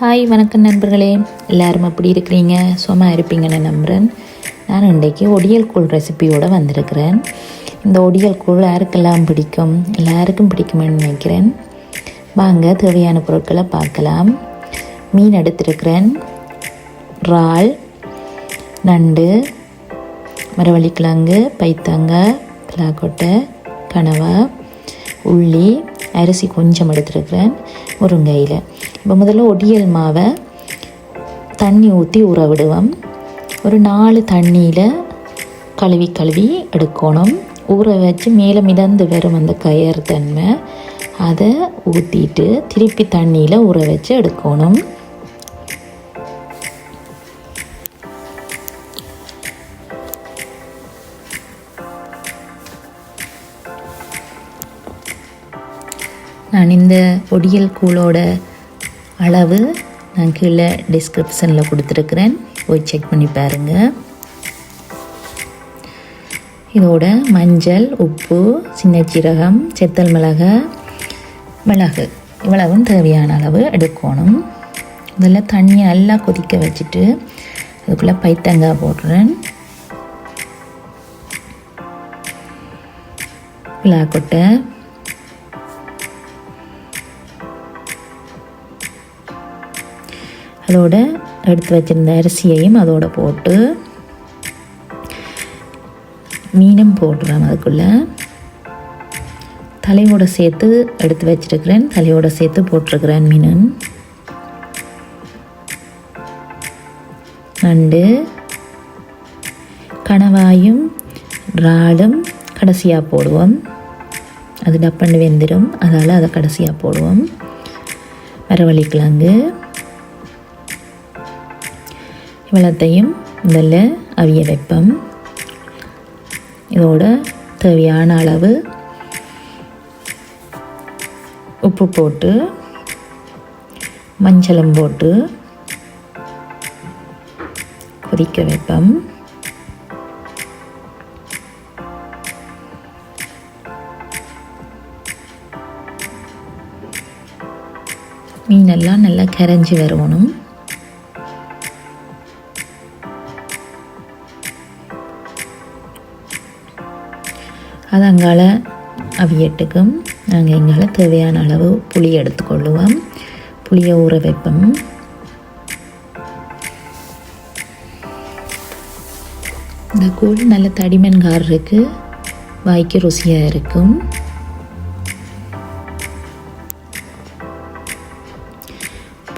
Hi வணக்கம் நண்பர்களே. எல்லாரும் எப்படி இருக்கிறீங்க? சும்மா இருப்பீங்கன்னு நம்புகிறேன் நான் இன்றைக்கி ஒடியல் கூழ் ரெசிபியோடு வந்திருக்கிறேன். இந்த ஒடியல் கூழ் யாருக்கெல்லாம் பிடிக்கும்? எல்லாருக்கும் பிடிக்குமேன்னு நினைக்கிறேன். வாங்க தேவையான பொருட்களை பார்க்கலாம். மீன் எடுத்திருக்கிறேன். இறால் நண்டு மரவள்ளிக்கிழங்கு பைத்தாங்க பிளாக்கொட்டை கனவா உள்ளி அரிசி கொஞ்சம் எடுத்துருக்கிறேன் முருங்கையில் இப்போ முதல்ல ஒடியல் மாவை தண்ணி ஊற்றி ஊற விடுவோம். ஒரு நாலு தண்ணியில் கழுவி கழுவி எடுக்கணும். ஊற வச்சு மேலே மிதந்து வரும் அந்த கயர் தன்மை. அதை ஊற்றிட்டு திருப்பி தண்ணியில் ஊற வச்சு எடுக்கணும். நான் இந்த பொடியல் கூழோட அளவு நான் கீழே டிஸ்கிரிப்ஷனில் கொடுத்துருக்குறேன். போய் செக் பண்ணி பாருங்கள் இதோட மஞ்சள் உப்பு சின்ன சீரகம் செத்தல் மிளகு மிளகு. இவ்வளவும் தேவையான அளவு எடுக்கணும். இதெல்லாம் தண்ணியை நல்லா கொதிக்க வச்சுட்டு அதுக்குள்ளே பைத்தங்காய் போடுறேன். விழாக்கொட்டை அதோட எடுத்து வச்சிருந்த அரிசியையும் அதோட போட்டு மீனும் போடுறேன் அதுக்குள்ளே. தலையோட சேர்த்து எடுத்து வச்சிருக்கிறேன். தலையோட சேர்த்து போட்டிருக்கிறேன் மீனும் நண்டு கணவாயும் இறாலும் கடைசியாக போடுவோம். அது டப்பண்டு வெந்துடும் அதால் அதை கடைசியாக போடுவோம். மரவள்ளிக்கிழங்கு இவ்வளத்தையும் முதல்ல அவிய வைப்போம். இதோட தேவையான அளவு உப்பு போட்டு மஞ்சளும் போட்டு கொதிக்க வைப்போம். மீனெல்லாம் நல்லா கரைஞ்சி வரணும். அது அங்கால அவியட்டுக்கும் நாங்கள் எங்களால் தேவையான அளவு புளி எடுத்துக்கொள்ளுவோம். புளியை ஊற வைப்போம். இந்த கூழ் நல்ல தடிமன்கார் இருக்குது வாய்க்கு ருசியாக இருக்கும்.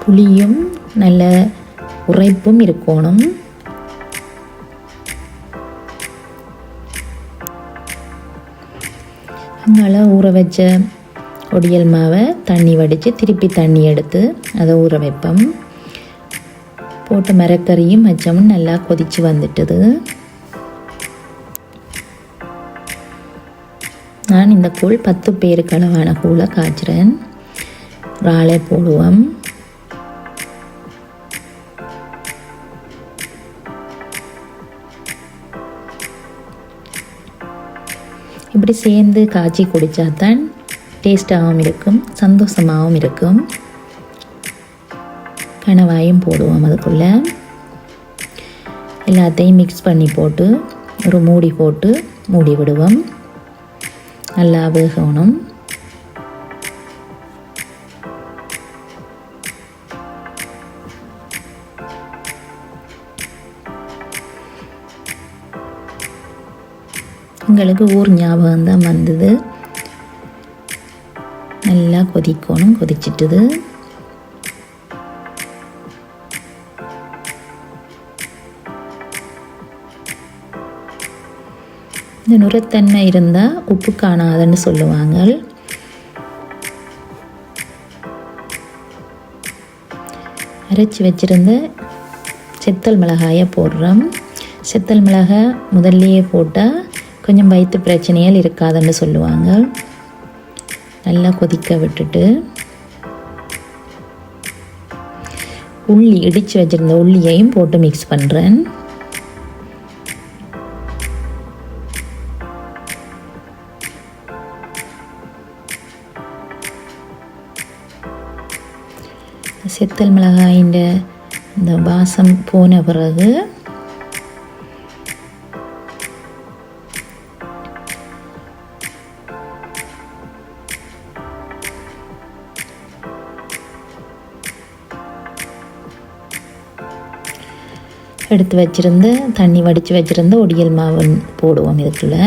புளியும் நல்ல உரைப்பும் இருக்கணும். நல்லா ஊற வச்ச ஒடியல் மாவை தண்ணி வடித்து திருப்பி தண்ணி எடுத்து அதை ஊற வைப்போம். போட்டு மரக்கறியும் மச்சமும் நல்லா கொதித்து வந்துட்டுது. நான் இந்த கூழ் பத்து பேருக்கு அளவான கூழை காய்ச்சுறேன். இறாலை போடுவோம். இப்படி சேர்ந்து காய்ச்சி குடித்தா தான் டேஸ்டாகவும் இருக்கும் சந்தோஷமாகவும் இருக்கும். கணவாயும் போடுவோம் அதுக்குள்ளே. எல்லாத்தையும் மிக்ஸ் பண்ணி போட்டு ஒரு மூடி போட்டு மூடி விடுவோம். நல்லா வேகணும். எங்களுக்கு ஊர் ஞாபகம் தான் வந்தது. நல்லா கொதிக்கணும் கொதிச்சிட்டுது. இந்த நுரத்தன்மை இருந்தால் உப்பு காணாதுன்னு சொல்லுவாங்க. அரைச்சி வச்சிருந்த செத்தல் மிளகாயை போடுறோம். செத்தல் மிளகாய் முதல்லையே போட்டால் கொஞ்சம் வயிற்று பிரச்சனைகள் இருக்காதுன்னு சொல்லுவாங்க. நல்லா கொதிக்க விட்டுட்டு. உள்ளி இடித்து வச்சுருந்த உள்ளியையும் போட்டு மிக்ஸ் பண்ணுறேன் செத்தல் மிளகாயின் இந்த வாசம் போன பிறகு எடுத்து வச்சுருந்து தண்ணி வடித்து வச்சுருந்து ஒடியல் மாவு போடுவோம் இதுக்குள்ள.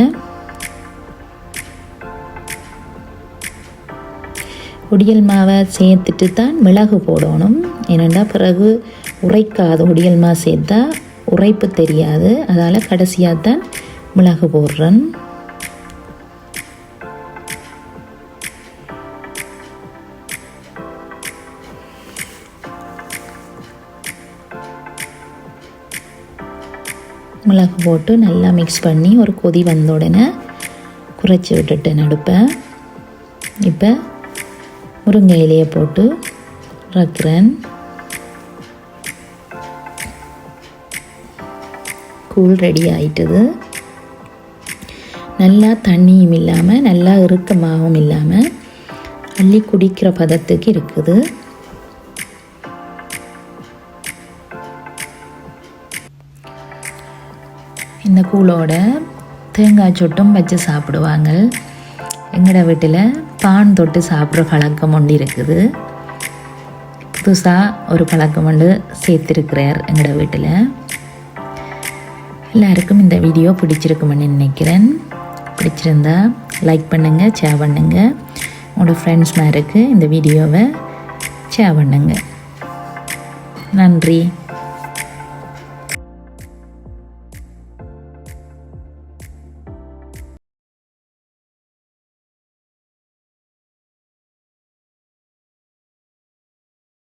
ஒடியல் மாவை சேர்த்துட்டு தான் மிளகு போடணும். ஏனெண்டா பிறகு உரைக்காது ஒடியல் மாவு சேர்த்தா உரைப்பு தெரியாது. அதால் கடைசியாக தான் மிளகு போடுறேன். மிளகு போட்டு நல்லா மிக்ஸ் பண்ணி ஒரு கொதி வந்த உடனே குறைச்சி விட்டுட்டு நடுப்பேன். இப்போ முருங்கை இலையை போட்டு ரக்கிறேன். கூழ் ரெடி ஆயிட்டது. நல்லா தண்ணியும் இல்லாமல் நல்லா இறுக்கமாகவும் இல்லாமல் அள்ளி குடிக்கிற பதத்துக்கு இருக்குது. இந்த கூழோட தேங்காய் சொட்டும் வச்சு சாப்பிடுவாங்க. எங்களோட வீட்டில் பான் தொட்டு சாப்பிட்ற பழக்கம் ஒன்று இருக்குது. புதுசாக ஒரு பழக்கம் ஒன்று சேர்த்துருக்கிறார் எங்களோட வீட்டில். எல்லாருக்கும் இந்த வீடியோ பிடிச்சிருக்குமென்னு நினைக்கிறேன். பிடிச்சிருந்தா லைக் பண்ணுங்கள் ஷேர் பண்ணுங்கள் உங்களோட ஃப்ரெண்ட்ஸ் மாதிரி இந்த வீடியோவை ஷேர் பண்ணுங்கள் நன்றி.